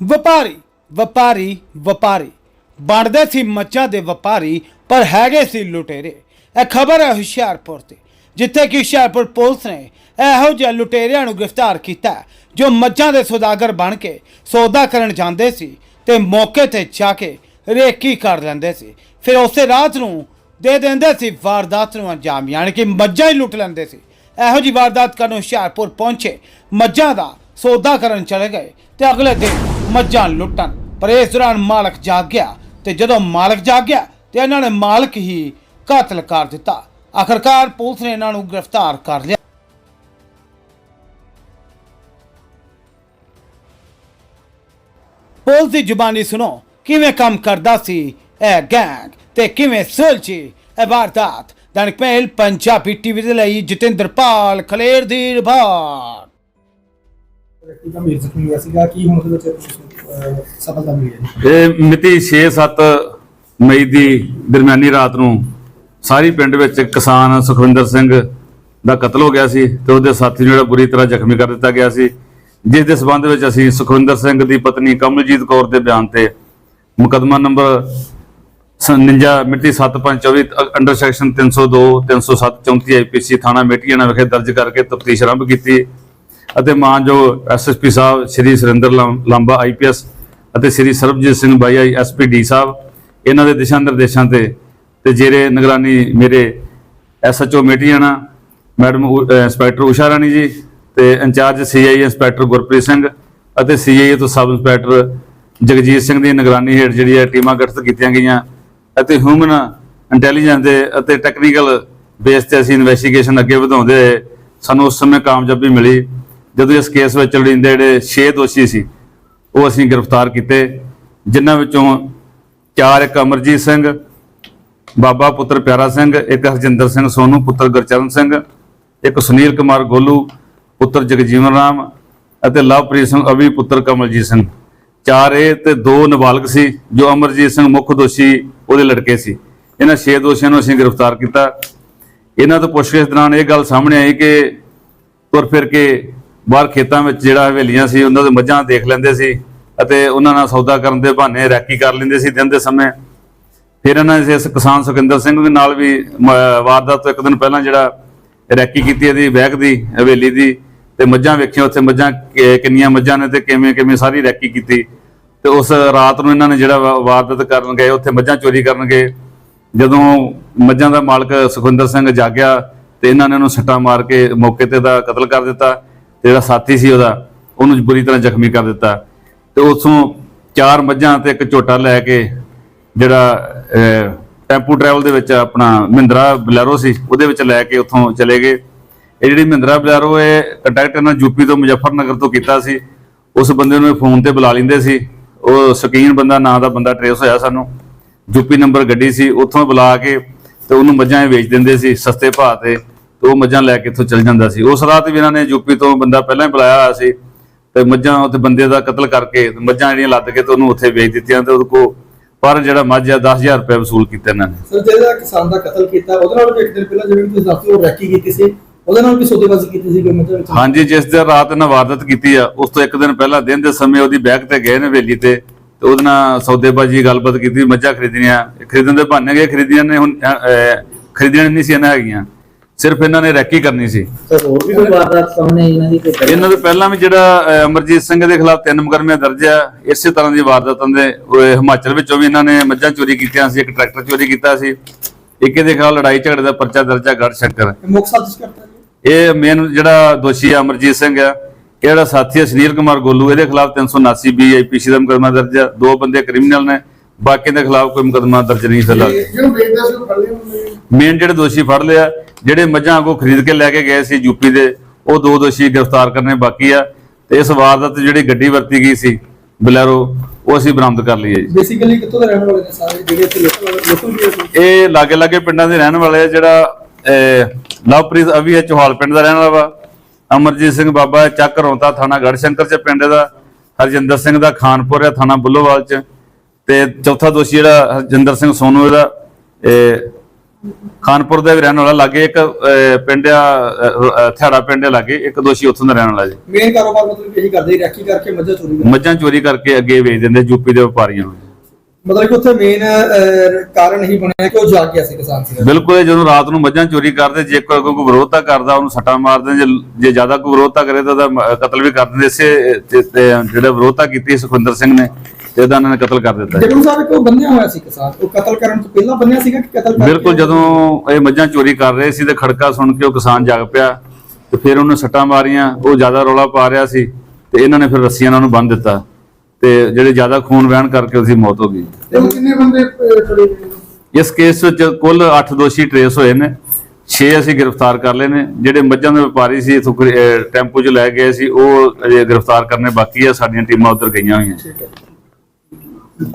ਵਪਾਰੀ ਵਪਾਰੀ ਵਪਾਰੀ। ਬਣਦੇ ਸੀ ਮੱਝਾਂ ਦੇ ਵਪਾਰੀ, ਪਰ ਹੈਗੇ ਸੀ ਲੁਟੇਰੇ। ਇਹ ਖਬਰ ਹੈ ਹੁਸ਼ਿਆਰਪੁਰ ਤੇ, ਜਿੱਥੇ ਕਿ ਹੁਸ਼ਿਆਰਪੁਰ ਪੁਲਿਸ ਨੇ ਇਹੋ ਜਿਹੇ ਲੁਟੇਰਿਆਂ ਨੂੰ ਗ੍ਰਿਫਤਾਰ ਕੀਤਾ ਜੋ ਮੱਝਾਂ ਦੇ ਸੌਦਾਗਰ ਬਣ ਕੇ ਸੌਦਾ ਕਰਨ ਜਾਂਦੇ ਸੀ ਤੇ ਮੌਕੇ ਤੇ ਜਾ ਕੇ ਰੇਕੀ ਕਰ ਲੈਂਦੇ ਸੀ। ਫਿਰ ਉਸੇ ਰਾਤ ਨੂੰ ਦੇ ਦਿੰਦੇ ਸੀ ਵਾਰਦਾਤ ਨੂੰ ਅੰਜਾਮ, ਯਾਨੀ ਕਿ ਮੱਝਾਂ ਹੀ ਲੁੱਟ ਲੈਂਦੇ ਸੀ। ਇਹੋ ਜੀ ਵਾਰਦਾਤ ਕਰਨ ਹੁਸ਼ਿਆਰਪੁਰ ਪਹੁੰਚੇ, ਮੱਝਾਂ ਦਾ ਸੌਦਾ ਕਰਨ ਚਲੇ ਗਏ ਤੇ ਅਗਲੇ ਦਿਨ ਮੱਝਾਂ ਲੁੱਟਣ। ਪਰ ਇਸ ਦੌਰਾਨ ਮਾਲਕ ਜਾਗ ਗਿਆ ਤੇ ਜਦੋਂ ਮਾਲਕ ਜਾਗ ਗਿਆ ਤੇ ਇਹਨਾਂ ਨੇ ਮਾਲਕ ਹੀ ਕਤਲ ਕਰ ਦਿੱਤਾ। ਆਖਰਕਾਰ ਪੁਲਿਸ ਨੇ ਇਹਨਾਂ ਨੂੰ ਗ੍ਰਿਫਤਾਰ ਕਰ ਲਿਆ। ਪੁਲਿਸ ਦੀ ਜ਼ੁਬਾਨੀ ਸੁਣੋ, ਕਿਵੇਂ ਕੰਮ ਕਰਦਾ ਸੀ ਇਹ ਗੈਂਗ ਤੇ ਕਿਵੇਂ ਸੁਲਝੀ ਇਹ ਵਾਰਦਾਤ। ਦੈਨਿਕ ਮੇਲ, ਪੰਜਾਬੀ ਟੀਵੀ ਦੇ ਲਈ ਜਤਿੰਦਰਪਾਲ ਖਲੇਰ ਦੀ ਰਿਪੋਰਟ। ਵਿਅਕਤੀ ਦਾ ਮੇਰ ਜ਼ਖਮੀ ਹੋਇਆ ਸੀਗਾ। ਕੀ ਹੁਣ ਉਹਦੇ ਵਿੱਚ ਸਫਲਤਾ ਮਿਲੀ ਹੈ ਇਹ ਮਿਤੀ 6-7 ਮਈ ਦੀ ਦਰਮਿਆਨੀ ਰਾਤ ਨੂੰ ਸਾਰੀ ਪਿੰਡ ਵਿੱਚ ਕਿਸਾਨ ਸੁਖਵਿੰਦਰ ਸਿੰਘ ਦਾ ਕਤਲ ਹੋ ਗਿਆ ਸੀ ਤੇ ਉਹਦੇ ਸਾਥੀ ਨੂੰ ਜਿਹੜਾ ਬੁਰੀ ਤਰ੍ਹਾਂ ਜ਼ਖਮੀ ਕਰ ਦਿੱਤਾ ਗਿਆ ਸੀ। ਜਿਸ ਦੇ ਸਬੰਧ ਵਿੱਚ ਅਸੀਂ ਸੁਖਵਿੰਦਰ ਸਿੰਘ ਦੀ ਪਤਨੀ ਕਮਲਜੀਤ ਕੌਰ ਦੇ ਬਿਆਨ ਤੇ ਮੁਕੱਦਮਾ ਨੰਬਰ 59 ਮਿਤੀ 7524 ਅੰਡਰ ਸੈਕਸ਼ਨ 302 307 34 ਆਈਪੀਸੀ ਥਾਣਾ ਮੇਟੀਆਣਾ ਵਿਖੇ ਦਰਜ ਕਰਕੇ ਤਫਤੀਸ਼ ਆਰੰਭ ਕੀਤੀ। ਅਤੇ ਮਾਨਯੋਗ ਐਸਐਸਪੀ ਸਾਹਿਬ, ਸ਼੍ਰੀ ਸੁਰਿੰਦਰ ਲੰ- ਲਾਂਬਾ ਆਈਪੀਐਸ ਅਤੇ ਸ਼੍ਰੀ ਸਰਬਜੀਤ ਸਿੰਘ ਬਾਈ ਐਸਪੀਡੀ ਸਾਹਿਬ, ਇਹਨਾਂ ਦੇ ਦਿਸ਼ਾ ਨਿਰਦੇਸ਼ਾਂ ਤੇ ਤੇ ਜਿਹੜੇ ਨਿਗਰਾਨੀ ਮੇਰੇ ਐਸਐਚਓ ਮੇਟੀਆਣਾ ਮੈਡਮ ਉ- ਅਹ ਇੰਸਪੈਕਟਰ ਉਸ਼ਾ ਰਾਣੀ ਜੀ ਤੇ incharge CI inspector Gurpreet Singh ਅਤੇ ਸੀਆਈ ਤੋਂ ਸਬ ਇੰਸਪੈਕਟਰ ਜਗਜੀਤ ਸਿੰਘ ਦੀ ਨਿਗਰਾਨੀ ਹੇਠ ਜਿਹੜੀ ਹੈ ਟੀਮਾਂ ਗਠਿਤ ਕੀਤੀਆਂ ਗਈਆਂ ਅਤੇ ਹਿਊਮਨ ਇੰਟੈਲੀਜੈਂਸ ਦੇ ਅਤੇ ਟੈਕਨੀਕਲ ਬੇਸ ਤੇ ਅਸੀਂ ਇਨਵੈਸਟੀਗੇਸ਼ਨ ਅੱਗੇ ਵਧਾਉਂਦੇ ਸਾਨੂੰ ਉਸ ਸਮੇਂ ਕਾਮਯਾਬੀ ਮਿਲੀ। ਜਦੋਂ ਇਸ ਕੇਸ ਵਿੱਚ ਲੜਿੰਦੇ ਜਿਹੜੇ 6 ਦੋਸ਼ੀ ਸੀ, ਉਹ ਅਸੀਂ ਗ੍ਰਿਫਤਾਰ ਕੀਤੇ, ਜਿਨ੍ਹਾਂ ਵਿੱਚੋਂ ਚਾਰ ਇੱਕ ਅਮਰਜੀਤ ਸਿੰਘ, ਬਾਬਾ ਪੁੱਤਰ ਪਿਆਰਾ ਸਿੰਘ, ਇੱਕ ਹਰਜਿੰਦਰ ਸਿੰਘ ਸੋਨੂ, ਪੁੱਤਰ ਗੁਰਚਰਨ ਸਿੰਘ, ਇੱਕ ਸੁਨੀਲ ਕੁਮਾਰ ਗੋਲੂ, ਪੁੱਤਰ ਜਗਜੀਵਨ ਰਾਮ ਅਤੇ ਲਵਪ੍ਰੀਤ ਸਿੰਘ ਅਵੀ ਪੁੱਤਰ ਕਮਲਜੀਤ ਸਿੰਘ। ਚਾਰ ਇਹ ਤੇ ਦੋ ਨਾਬਾਲਗ ਸੀ, ਜੋ ਅਮਰਜੀਤ ਸਿੰਘ ਮੁੱਖ ਦੋਸ਼ੀ ਉਹਦੇ ਲੜਕੇ ਸੀ। ਇਹਨਾਂ ਛੇ ਦੋਸ਼ੀਆਂ ਨੂੰ ਅਸੀਂ ਗ੍ਰਿਫਤਾਰ ਕੀਤਾ। ਇਹਨਾਂ ਤੋਂ ਪੁੱਛਗਿੱਛ ਦੌਰਾਨ ਇਹ ਗੱਲ ਸਾਹਮਣੇ ਆਈ ਕਿ ਤੁਰ ਫਿਰ ਕੇ ਬਾਹਰ ਖੇਤਾਂ ਵਿੱਚ ਜਿਹੜਾ ਹਵੇਲੀਆਂ ਸੀ, ਉਹਨਾਂ ਦੇ ਮੱਝਾਂ ਦੇਖ ਲੈਂਦੇ ਸੀ ਅਤੇ ਉਹਨਾਂ ਨਾਲ ਸੌਦਾ ਕਰਨ ਦੇ ਬਹਾਨੇ ਰੈਕੀ ਕਰ ਲੈਂਦੇ ਸੀ ਦਿਨ ਦੇ ਸਮੇਂ। ਫਿਰ ਇਹਨਾਂ ਨੇ ਇਸ ਕਿਸਾਨ ਸੁਖਿੰਦਰ ਸਿੰਘ ਦੇ ਨਾਲ ਵੀ ਵਾਰਦਾਤ ਤੋਂ ਇੱਕ ਦਿਨ ਪਹਿਲਾਂ ਜਿਹੜਾ ਰੈਕੀ ਕੀਤੀ ਇਹਦੀ ਬੈਗ ਦੀ, ਹਵੇਲੀ ਦੀ ਤੇ ਮੱਝਾਂ ਵੇਖੀਆਂ, ਉੱਥੇ ਮੱਝਾਂ ਕਿੰਨੀਆਂ ਮੱਝਾਂ ਨੇ ਤੇ ਕਿਵੇਂ ਕਿਵੇਂ ਸਾਰੀ ਰੈਕੀ ਕੀਤੀ। ਤੇ ਉਸ ਰਾਤ ਨੂੰ ਇਹਨਾਂ ਨੇ ਜਿਹੜਾ ਵਾਰਦਾਤ ਕਰਨ ਗਏ, ਉੱਥੇ ਮੱਝਾਂ ਚੋਰੀ ਕਰਨ ਗਏ। ਜਦੋਂ ਮੱਝਾਂ ਦਾ ਮਾਲਕ ਸੁਖਵਿੰਦਰ ਸਿੰਘ ਜਾਗਿਆ ਤੇ ਇਹਨਾਂ ਨੇ ਉਹਨੂੰ ਸੱਟਾ ਮਾਰ ਕੇ ਮੌਕੇ ਤੇ ਦਾ ਕਤਲ ਕਰ ਦਿੱਤਾ। ਤੇ ਜਿਹੜਾ ਸਾਥੀ ਸੀ ਉਹਦਾ, ਉਹਨੂੰ ਬੁਰੀ ਤਰ੍ਹਾਂ ਜ਼ਖਮੀ ਕਰ ਦਿੱਤਾ। ਤੇ ਉਥੋਂ ਚਾਰ ਮੱਝਾਂ ਤੇ ਇੱਕ ਝੋਟਾ ਲੈ ਕੇ ਜਿਹੜਾ ਟੈਂਪੂ ਟਰੈਵਲ ਦੇ ਵਿੱਚ ਆਪਣਾ ਮਹਿੰਦਰਾ ਬਲੈਰੋ ਸੀ, ਉਹਦੇ ਵਿੱਚ ਲੈ ਕੇ ਉੱਥੋਂ ਚਲੇ ਗਏ। ਇਹ ਜਿਹੜੀ ਮਹਿੰਦਰਾ ਬਲੈਰੋ ਇਹ ਕੰਟੈਕਟ ਇਹਨਾਂ ਯੂਪੀ ਤੋਂ ਮੁਜ਼ੱਫਰਨਗਰ ਤੋਂ ਕੀਤਾ ਸੀ। ਉਸ ਬੰਦੇ ਨੂੰ ਇਹ ਫੋਨ ਤੇ ਬੁਲਾ ਲੈਂਦੇ ਸੀ। ਉਹ ਸਕੀਨ ਬੰਦਾ, ਨਾਂ ਦਾ ਬੰਦਾ ਟਰੇਸ ਹੋਇਆ ਸਾਨੂੰ। ਯੂਪੀ ਨੰਬਰ ਗੱਡੀ ਸੀ, ਉੱਥੋਂ ਬੁਲਾ ਕੇ ਤੇ ਉਹਨੂੰ ਮੱਝਾਂ ਇਹ ਵੇਚ ਦਿੰਦੇ ਸੀ ਸਸਤੇ ਭਾਅ ਤੇ। ਤੇ ਉਹ ਮੱਝਾਂ ਲੈ ਕੇ ਇੱਥੋਂ ਚਲ ਜਾਂਦਾ ਸੀ। ਉਸ ਰਾਤ ਵੀ ਇਹਨਾਂ ਨੇ ਯੂਪੀ ਤੋਂ ਬੰਦਾ ਪਹਿਲਾਂ ਹੀ ਬੁਲਾਇਆ ਹੋਇਆ ਸੀ ਤੇ ਮੱਝਾਂ ਉੱਥੇ ਬੰਦੇ ਦਾ ਕਤਲ ਕਰਕੇ ਮੱਝਾਂ ਜਿਹੜੀਆਂ ਲੱਦ ਕੇ ਤੇ ਉਹਨੂੰ ਉੱਥੇ ਵੇਚ ਦਿੱਤੀਆਂ ਤੇ ਉਹਦੇ ਕੋ ਪਰ ਜਿਹੜਾ ਮੱਝ ਆ 10000 ਰੁਪਏ ਵਸੂਲ ਕੀਤਾ ਇਹਨਾਂ ਨੇ। ਸਰ ਜਿਹੜਾ ਕਿਸਾਨ ਦਾ ਕਤਲ ਕੀਤਾ ਉਹਦੇ ਨਾਲ ਵੀ ਇੱਕ ਦਿਨ ਪਹਿਲਾਂ ਜਿਵੇਂ ਤੁਸੀਂ ਦੱਸਦੇ ਹੋ ਰੈਕੀ ਕੀਤੀ ਸੀ। ਉਹਦੇ ਨਾਲ ਵੀ ਸੌਦੇਬਾਜ਼ੀ ਕੀਤੀ ਸੀ ਦੇ ਵਿੱਚ? ਹਾਂਜੀ ਜਿਸ ਦਿਨ ਰਾਤ ਇਹਨਾਂ ਵਾਰਦਾਤ ਕੀਤੀ ਆ ਉਸ ਤੋਂ ਇੱਕ ਦਿਨ ਪਹਿਲਾਂ ਦਿਨ ਦੇ ਸਮੇਂ ਉਹਦੀ ਬੈਗ ਤੇ ਗਏ ਨੇ ਹਵੇਲੀ ਤੇ ਤੇ ਉਹਦੇ ਨਾਲ ਸੌਦੇਬਾਜੀ ਗੱਲਬਾਤ ਕੀਤੀ ਮੱਝਾਂ ਖਰੀਦਣੀਆਂ ਖਰੀਦਣ ਦੇ ਬਹਾਨੇ ਗਏ ਖਰੀਦੀਆਂ ਨੇ ਹੁਣ ਖਰੀਦਣੀਆਂ ਨਹੀਂ ਸੀ ਇਹਨਾਂ ਹੈਗੀਆਂ। ਸਿਰਫ ਇਹਨਾਂ ਨੇ ਰੈਕੀ ਕਰਨੀ ਸੀ। ਸਰ ਹੋਰ ਵੀ ਕੋਈ ਵਾਰਦਾਤ ਸਾਹਮਣੇ ਆਈ ਇਹਨਾਂ ਦੀ ਕੋਈ ਪਹਿਲਾਂ? ਇਹਨਾਂ ਦੇ ਪਹਿਲਾਂ ਵੀ ਜਿਹੜਾ ਅਮਰਜੀਤ ਸਿੰਘ ਦੇ ਖਿਲਾਫ ਤਿੰਨ ਮੁਕੱਦਮੇ ਦਰਜ ਆ ਇਸੇ ਤਰ੍ਹਾਂ ਦੀ ਵਾਰਦਾਤਾਂ ਦੇ ਹਿਮਾਚਲ ਵਿੱਚੋਂ ਵੀ ਇਹਨਾਂ ਨੇ ਮੱਝਾਂ ਚੋਰੀ ਕੀਤੀਆਂ ਸੀ ਇੱਕ ਟਰੈਕਟਰ ਚੋਰੀ ਕੀਤਾ ਸੀ। ਇੱਕ ਇਹਦੇ ਖਿਲਾਫ ਲੜਾਈ ਝਗੜੇ ਦਾ ਪਰਚਾ ਦਰਜ ਆ ਗੜ ਸ਼ੰਕਰ। ਇਹ ਮੁੱਖ ਸਾਜ਼ਿਸ਼ ਕਰਤਾ ਜੀ? ਇਹ ਮੇਨ ਜਿਹੜਾ ਦੋਸ਼ੀ ਆ ਅਮਰਜੀਤ ਸਿੰਘ ਆ ਇਹ ਜਿਹੜਾ ਸਾਥੀ ਆ ਸੁਨੀਲ ਕੁਮਾਰ ਗੋਲੂ ਇਹਦੇ ਖਿਲਾਫ 379 ਬੀ ਆਈਪੀਸੀ ਦਾ ਮੁਕੱਦਮਾ ਦਰਜ ਆ। ਦੋ ਬੰਦੇ ਕ੍ਰਿਮੀਨਲ ਨੇ ਬਾਕੀ ਦੇ ਖਿਲਾਫ ਕੋਈ ਮੁਕੱਦਮਾ ਦਰਜ ਨਹੀਂ ਜਿਹਨੂੰ ਵੇਚਦਾ ਸੀ ਉਹ ਫੜ ਲਿਆ ਮੇਨ ਜਿਹੜੇ ਦੋਸ਼ੀ ਫੜ ਲਿਆ ਜਿਹੜੇ ਮੱਝਾਂ ਕੋ ਖਰੀਦ ਕੇ ਲੈ ਕੇ ਗਏ ਸੀ ਯੂਪੀ ਦੇ ਉਹ ਦੋ ਦੋਸ਼ੀ ਗ੍ਰਿਫਤਾਰ ਕਰਨੇ ਬਾਕੀ ਆ ਤੇ ਇਸ ਵਾਰਦਾਤ ਜਿਹੜੀ ਗੱਡੀ ਵਰਤੀ ਗਈ ਸੀ ਬਲੈਰੋ ਉਹ ਅਸੀਂ ਬਰਾਮਦ ਕਰ ਲਈ ਹੈ ਜੀ। ਬੇਸਿਕਲੀ ਕਿੱਥੋਂ ਦੇ ਰਹਿਣ ਵਾਲੇ ਨੇ ਸਾਰੇ ਜਿਹੜੇ ਇੱਥੇ ਲੋਕਲ ਲੋਕਲ ਇਹ ਲਾਗੇ ਲਾਗੇ ਪਿੰਡਾਂ ਦੇ ਰਹਿਣ ਵਾਲੇ ਆ ਜਿਹੜਾ ਲਵਪ੍ਰੀਤ ਅਵੀ ਹੈ ਚੋਹਾਲ ਪਿੰਡ ਦਾ ਰਹਿਣ ਵਾਲਾ ਵਾ। ਅਮਰਜੀਤ ਸਿੰਘ ਬਾਬਾ ਚੱਕ ਰੌਂਤਾ ਥਾਣਾ ਗੜਸ਼ੰਕਰ ਚ ਪਿੰਡ ਦਾ ਹਰਜਿੰਦਰ ਸਿੰਘ ਦਾ ਖਾਨਪੁਰ ਹੈ ਥਾਣਾ ਬੁੱਲੋਵਾਲ ਚ। ਤੇ ਚੌਥਾ ਦੋਸ਼ੀ ਜਿਹੜਾ ਹਰਜਿੰਦਰ ਸਿੰਘ ਸੋਨੂ ਇਹਦਾ ਇਹ ਖਾਨਪੁਰ ਦਾ ਵੀ ਰਹਿਣ ਵਾਲਾ ਲਾਗੇ ਇੱਕ ਪਿੰਡ ਆ ਥਿਆੜਾ ਪਿੰਡ ਲਾਗੇ ਇੱਕ ਦੋਸ਼ੀ ਉੱਥੋਂ ਦਾ ਰਹਿਣ ਵਾਲਾ ਜੀ। ਮੇਨ ਕਾਰੋਬਾਰ ਮਤਲਬ ਇਹੀ ਕਰਦੇ ਰੈਕੀ ਕਰਕੇ ਮੱਝਾਂ ਚੋਰੀ ਮੱਝਾਂ ਚੋਰੀ ਕਰਕੇ ਅੱਗੇ ਵੇਚ ਦਿੰਦੇ ਯੂਪੀ ਦੇ ਵਪਾਰੀਆਂ ਨੂੰ ਮਤਲਬ ਕਿ ਉੱਥੇ ਮੇਨ ਕਾਰਨ ਇਹੀ ਬਣਿਆ ਕਿ ਉਹ ਜਾਗ ਗਿਆ ਸੀ ਕਿਸਾਨ ਸੀ ਬਿਲਕੁਲ ਜਦੋਂ ਰਾਤ ਨੂੰ ਮੱਝਾਂ ਚੋਰੀ ਕਰਦੇ ਜੇ ਕੋਈ ਕੋਈ ਵਿਰੋਧਤਾ ਕਰਦਾ ਉਹਨੂੰ ਸੱਟਾਂ ਮਾਰਦੇ ਜੇ ਜੇ ਜ਼ਿਆਦਾ ਕੋਈ ਵਿਰੋਧਤਾ ਕਰੇ ਤਾਂ ਉਹਦਾ ਕਤਲ ਵੀ ਕਰ ਦਿੰਦੇ। ਇਸੇ ਜਿਹੜਾ ਵਿਰੋਧਤਾ ਕੀਤੀ ਸੁਖਵਿੰਦਰ ਸਿੰਘ ਨੇ ਤੇ ਉਹਦਾ ਉਹਨਾਂ ਨੇ ਕਤਲ ਕਰ ਦਿੱਤਾ। ਜੀ। ਜਗਰੂ ਸਾਹਿਬ ਇੱਕ ਬੰਨਿਆ ਹੋਇਆ ਸੀ ਕਿਸਾਨ। ਉਹ ਕਤਲ ਕਰਨ ਤੋਂ ਪਹਿਲਾਂ ਬੰਨਿਆ ਸੀਗਾ ਕਿ ਕਤਲ ਬਿਲਕੁਲ ਜਦੋਂ ਇਹ ਮੱਝਾਂ ਚੋਰੀ ਕਰ ਰਹੇ ਸੀ ਤੇ ਖੜਕਾ ਸੁਣ ਕੇ ਉਹ ਕਿਸਾਨ ਜਾਗ ਪਿਆ ਤੇ ਫਿਰ ਉਹਨੂੰ ਸੱਟਾਂ ਮਾਰੀਆਂ ਉਹ ਜ਼ਿਆਦਾ ਰੌਲਾ ਪਾ ਰਿਹਾ ਸੀ ਤੇ ਇਹਨਾਂ ਨੇ ਫਿਰ ਰੱਸੀਆਂ ਨਾਲ ਉਹਨੂੰ ਬੰਨ੍ਹ ਦਿੱਤਾ। ਤੇ ਜਿਹੜੇ ਜ਼ਿਆਦਾ ਖੂਨ ਵਹਿਣ ਕਰਕੇ ਉਹਦੀ ਮੌਤ ਹੋ ਗਈ। ਤੇ ਕਿੰਨੇ ਬੰਦੇ ਫੜੇ ਗਏ? ਇਸ ਕੇਸ ਵਿੱਚ ਕੁੱਲ 8 ਦੋਸ਼ੀ ਟਰੇਸ ਹੋਏ ਨੇ। 6 ਅਸੀਂ ਗ੍ਰਿਫਤਾਰ ਕਰ ਲਏ ਨੇ। ਜਿਹੜੇ ਮੱਝਾਂ ਦੇ ਵਪਾਰੀ ਸੀ ਇਥੋਂ ਟੈਂਪੂ 'ਚ ਲੈ ਗਏ ਸੀ ਉਹ ਅਜੇ ਗ੍ਰਿਫਤਾਰ ਕਰਨੇ ਬਾਕੀ ਆ। ਸਾਡੀਆਂ ਟੀਮਾਂ ਉੱਧਰ ਗਈਆਂ ਹੋਈਆਂ।